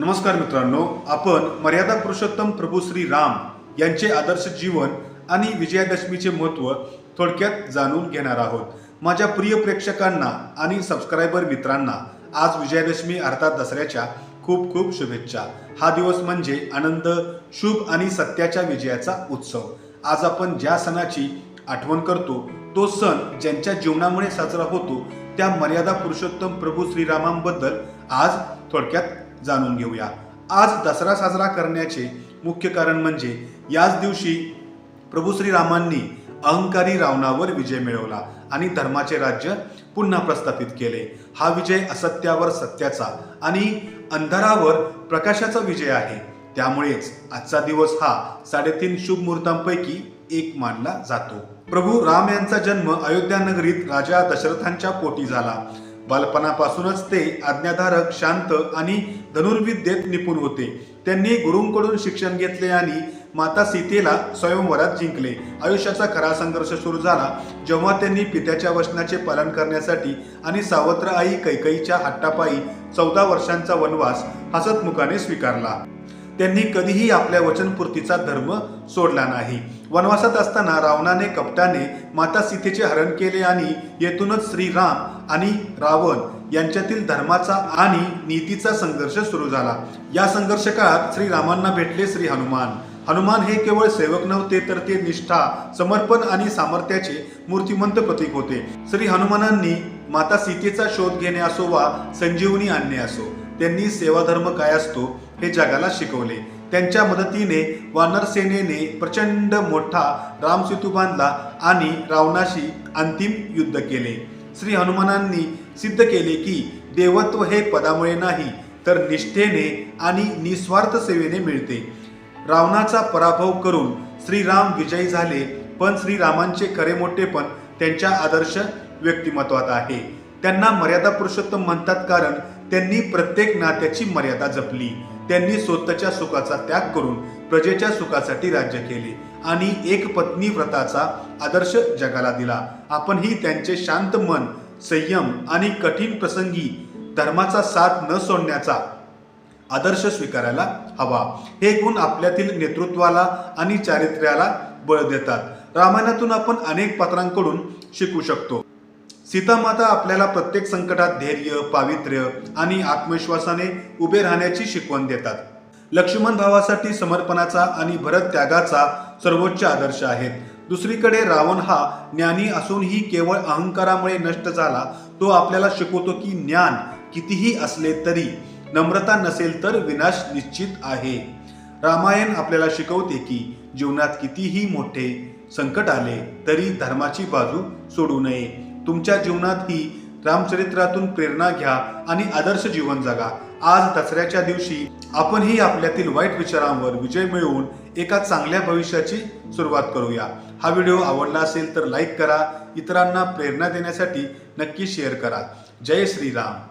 नमस्कार मित्रांनो आपण मर्यादा पुरुषोत्तम प्रभू श्री राम यांचे आदर्श जीवन आणि विजयादशमीचे महत्त्व थोडक्यात जाणून घेणार आहोत. माझ्या प्रिय प्रेक्षकांना आणि सबस्क्रायबर मित्रांना आज विजयादशमी अर्थात दसऱ्याच्या खूप खूप शुभेच्छा. हा दिवस म्हणजे आनंद शुभ आणि सत्याच्या विजयाचा उत्सव. आज आपण ज्या सणाची आठवण करतो तो सण ज्यांच्या जीवनामुळे साजरा होतो त्या मर्यादा पुरुषोत्तम प्रभू श्रीरामांबद्दल आज थोडक्यात जाणून घेऊया. आज दसरा साजरा करण्याचे मुख्य कारण म्हणजे याच दिवशी प्रभू श्रीरामांनी अहंकारी रावणावर विजय मिळवला आणि धर्माचे राज्य पुन्हा प्रस्थापित केले. हा विजय असत्यावर सत्याचा आणि अंधारावर प्रकाशाचा विजय आहे. त्यामुळेच आजचा दिवस हा साडेतीन शुभ मुहूर्तांपैकी एक मानला जातो. प्रभू राम यांचा जन्म अयोध्या नगरीत राजा दशरथांच्या पोटी झाला. बालपणापासूनच ते आज्ञाधारक शांत आणि धनुर्विद्येत निपुण होते. त्यांनी गुरुंकडून शिक्षण घेतले आणि माता सीतेला स्वयंवरात जिंकले. आयुष्याचा खरा संघर्ष सुरू झाला जेव्हा त्यांनी पित्याच्या वचनाचे पालन करण्यासाठी आणि सावत्र आई कैकईच्या हट्टापायी चौदा वर्षांचा वनवास हसतमुखाने स्वीकारला. त्यांनी कधीही आपल्या वचनपूर्तीचा धर्म सोडला नाही. वनवासात असताना रावणाने कपटाने माता सीतेचे हरण केले आणि येथूनच श्रीराम आणि रावण यांच्यातील धर्माचा आणि नीतीचा संघर्ष सुरू झाला. या संघर्ष काळात श्रीरामांना भेटले श्री हनुमान. हनुमान हे केवळ सेवक नव्हते तर ते निष्ठा समर्पण आणि सामर्थ्याचे मूर्तिमंत प्रतीक होते. श्री हनुमानांनी माता सीतेचा शोध घेणे असो वा संजीवनी आणणे असो. त्यांनी सेवाधर्म काय असतो हे जगाला शिकवले. त्यांच्या मदतीने वानर सेनेने प्रचंड मोठा रामसेतू बांधला आणि रावणाशी अंतिम युद्ध केले. श्री हनुमानांनी सिद्ध केले की देवत्व हे पदामुळे नाही तर निष्ठेने आणि निस्वार्थ सेवेने मिळते. रावणाचा पराभव करून श्रीराम विजयी झाले पण श्रीरामांचे खरे मोठेपण त्यांच्या आदर्श व्यक्तिमत्वात आहे. त्यांना मर्यादा पुरुषोत्तम म्हणतात कारण त्यांनी प्रत्येक नात्याची मर्यादा जपली. त्यांनी स्वतःच्या सुखाचा त्याग करून प्रजेच्या सुखासाठी राज्य केले आणि एक पत्नी व्रताचा आदर्श जगाला दिला. आपणही त्यांचे शांत मन संयम आणि कठीण प्रसंगी धर्माचा साथ न सोडण्याचा आदर्श स्वीकारायला हवा. हे गुण आपल्यातील नेतृत्वाला आणि चारित्र्याला बळ देतात. रामायणातून आपण अनेक पात्रांकडून शिकू शकतो. सीतामाता आपल्याला प्रत्येक संकटात धैर्य पावित्र्य आणि आत्मविश्वासाने उभे राहण्याची शिकवण देतात. लक्ष्मण भावासाठी समर्पणाचा आणि भरत त्यागाचा सर्वोच्च आदर्श आहेत. दुसरीकडे रावण हा ज्ञानी असूनही केवळ अहंकारामुळे नष्ट झाला तो आपल्याला शिकवतो की ज्ञान कितीही असले तरी नम्रता नसेल तर विनाश निश्चित आहे. रामायण आपल्याला शिकवते की जीवनात कितीही मोठे संकट आले तरी धर्माची बाजू सोडू नये. तुमच्या जीवनात ही रामचरित्रातून प्रेरणा घ्या आणि आदर्श जीवन जगा. आज दसऱ्याच्या दिवशी आपणही आपल्यातील वाईट विचारांवर विजय मिळवून एका चांगल्या भविष्याची सुरुवात करूया. हा व्हिडिओ आवडला असेल तर लाईक करा इतरांना प्रेरणा देण्यासाठी नक्की शेअर करा. जय श्रीराम.